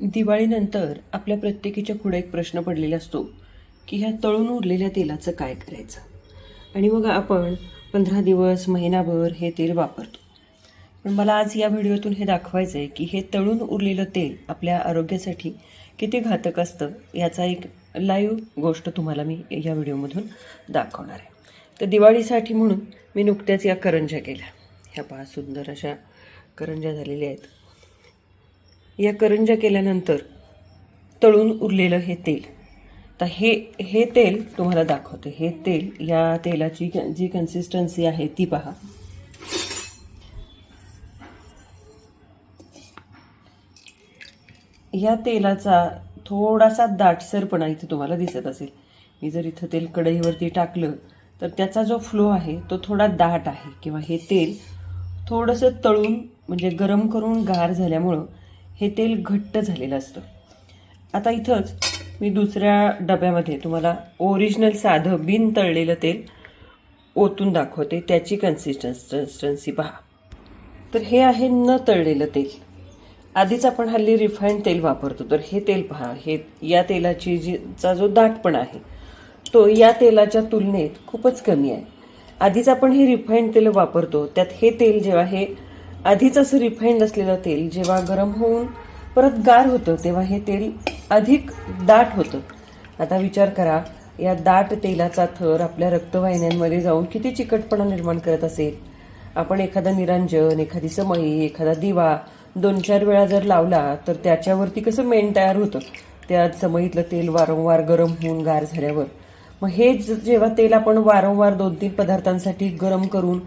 दिवाळीनंतर आपल्या प्रत्येकीच्या पुढे एक प्रश्न पडलेला असतो की ह्या तळून उरलेल्या तेलाचं काय करायचं? आणि मग आपण पंधरा दिवस महिनाभर हे तेल वापरतो. पण मला आज या व्हिडिओतून हे दाखवायचं आहे की हे तळून उरलेलं तेल आपल्या आरोग्यासाठी किती घातक असतं याचा एक लाईव्ह गोष्ट तुम्हाला मी या व्हिडिओमधून दाखवणार आहे. तर दिवाळीसाठी म्हणून मी नुकत्याच या करंज्या केल्या. ह्या पहा सुंदर अशा करंज्या झालेल्या आहेत. या करंजा केल्यानंतर तळून उरलेलं हे तेल. तर हे हे तेल तुम्हाला दाखवते. हे तेल या तेलाची जी कन्सिस्टन्सी आहे ती पहा. या तेलाचा थोडासा दाटसरपणा इथे तुम्हाला दिसत असेल. मी जर इथं तेल कढईवरती टाकलं तर त्याचा जो फ्लो आहे तो थोडा दाट आहे. किंवा हे तेल थोडंसं तळून म्हणजे गरम करून गार झाल्यामुळं हे तेल घट्ट झालेलं असतं. आता इथंच मी दुसऱ्या डब्यामध्ये तुम्हाला ओरिजिनल साधं बिन तळलेलं तेल ओतून दाखवते. त्याची कन्सिस्टन्सी पहा. तर हे आहे न तळलेलं तेल. आधीच आपण हल्ली रिफाईंड तेल वापरतो. तर हे तेल पहा. हे या तेलाची जी चा जो दाटपणा आहे तो या तेलाच्या तुलनेत खूपच कमी आहे. आधीच आपण हे रिफाईंड तेल वापरतो. त्यात हे तेल जेव्हा हे आधीच असं रिफाईंड असलेलं तेल जेव्हा गरम होऊन परत गार होतं तेव्हा हे तेल अधिक दाट होतं. आता विचार करा या दाट तेलाचा थर आपल्या रक्तवाहिन्यांमध्ये जाऊन किती चिकटपणा निर्माण करत असेल? आपण एखादा निरंजन एखादी समई एखादा दिवा दोन चार वेळा जर लावला तर त्याच्यावरती कसं मेण तयार होतं? त्या समईतलं तेल वारंवार गरम होऊन गार झाल्यावर. मग हे जेव्हा तेल आपण वारंवार दोन तीन पदार्थांसाठी गरम करून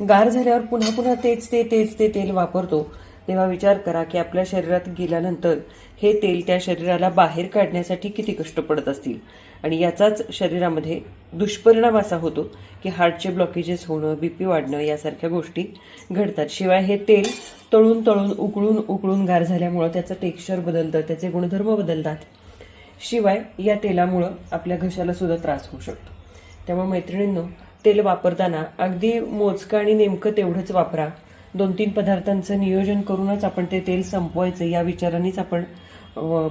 गार झाल्यावर पुन्हा पुन्हा तेच ते तेच ते तेल वापरतो. तेव्हा विचार करा की आपल्या शरीरात गेल्यानंतर हे तेल त्या शरीराला बाहेर काढण्यासाठी किती कष्ट पडत असतील. आणि याचाच शरीरामध्ये दुष्परिणाम असा होतो की हार्टचे ब्लॉकेजेस होणं बीपी वाढणं यासारख्या गोष्टी घडतात. शिवाय हे तेल तळून तळून उकळून उकळून गार झाल्यामुळं त्याचं टेक्स्चर बदलतं त्याचे गुणधर्म बदलतात. शिवाय या तेलामुळं आपल्या घशाला सुद्धा त्रास होऊ शकतो. त्यामुळे मैत्रिणींनो तेल वापरताना अगदी मोजकं आणि नेमकं तेवढंच वापरा. दोन तीन पदार्थांचं नियोजन करूनच आपण ते तेल संपवायचं या विचारानेच आपण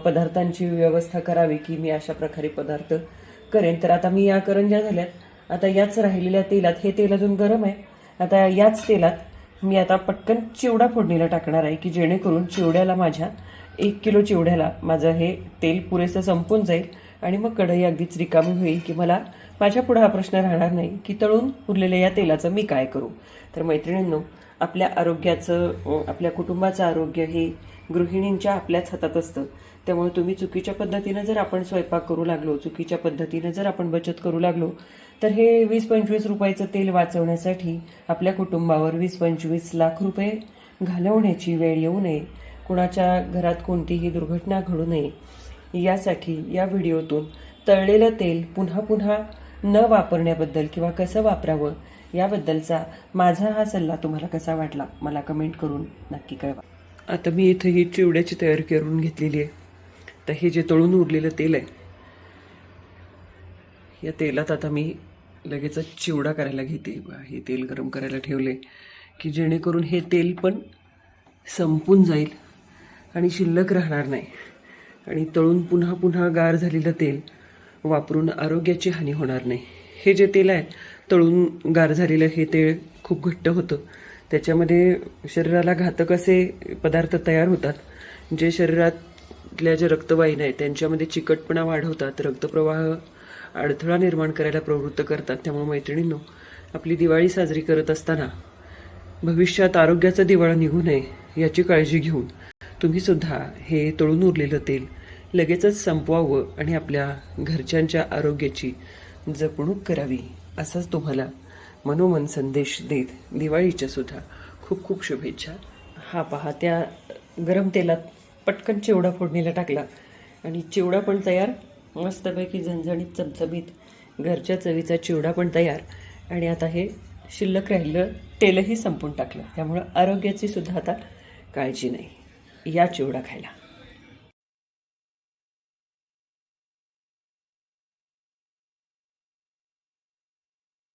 पदार्थांची व्यवस्था करावी की मी अशा प्रकारे पदार्थ करेन. तर आता मी या करंज्या झाल्यात. आता याच राहिलेल्या तेलात हे तेल अजून गरम आहे. आता याच तेलात मी आता पटकन चिवडा फोडणीला टाकणार आहे की जेणेकरून चिवड्याला माझ्या एक किलो चिवड्याला माझं हे तेल पुरेसं संपून जाईल. आणि मग कढई अगदीच रिकामी होईल की मला माझ्या पुढे हा प्रश्न राहणार नाही की तळून उरलेल्या या तेलाचं मी काय करू? तर मैत्रिणींनो आपल्या आरोग्याचं आपल्या कुटुंबाचं आरोग्य हे गृहिणींच्या आपल्याच हातात असतं. त्यामुळे तुम्ही चुकीच्या पद्धतीनं जर आपण स्वयंपाक करू लागलो चुकीच्या पद्धतीनं जर आपण बचत करू लागलो तर हे वीस पंचवीस रुपयाचं तेल वाचवण्यासाठी आपल्या कुटुंबावर वीस पंचवीस लाख रुपये घालवण्याची वेळ येऊ नये. कुणाच्या घरात कोणतीही दुर्घटना घडू नये. यासाठी या व्हिडिओतून तळलेलं तेल पुन्हा पुन्हा न वापरण्याबद्दल किंवा कसं वापरावं याबद्दलचा माझा हा सल्ला तुम्हाला कसा वाटला मला कमेंट करून नक्की कळवा. आता मी इथं ही चिवड्याची तयारी करून घेतलेली आहे. तर हे जे तळून उरलेलं तेल आहे या तेलात आता मी लगेचच चिवडा करायला घेते. हे तेल गरम करायला ठेवले की जेणेकरून हे तेल पण संपून जाईल आणि शिल्लक राहणार नाही. आणि तळून पुन्हा पुन्हा गार झालेलं तेल वापरून आरोग्याची हानी होणार नाही. हे जे तेल आहे तळून गार झालेलं हे तेल खूप घट्ट होतं. त्याच्यामध्ये शरीराला घातक असे पदार्थ तयार होतात. जे शरीरातल्या ज्या रक्तवाहिन्या आहेत त्यांच्यामध्ये चिकटपणा वाढवतात रक्तप्रवाह अडथळा निर्माण करायला प्रवृत्त करतात. त्यामुळे मैत्रिणींनो आपली दिवाळी साजरी करत असताना भविष्यात आरोग्याचा दिवाळा निघू नये याची काळजी घेऊन तुम्ही सुद्धा हे तळून उरलेलं तेल लगेचच संपवावं आणि आपल्या घरच्यांच्या आरोग्याची जपणूक करावी असाच तुम्हाला मनोमन संदेश देत दिवाळीच्या सुद्धा खूप खूप शुभेच्छा. हा पहा त्या गरम तेलात पटकन चिवडा फोडणीला टाकला आणि चिवडा पण तयार. मस्तपैकी झणझणीत चमचमीत घरच्या चवीचा चिवडा पण तयार. आणि आता हे शिल्लक राहिलं तेलही संपून टाकलं. त्यामुळं आरोग्याची सुद्धा आता काळजी नाही. या चिवडा खायला.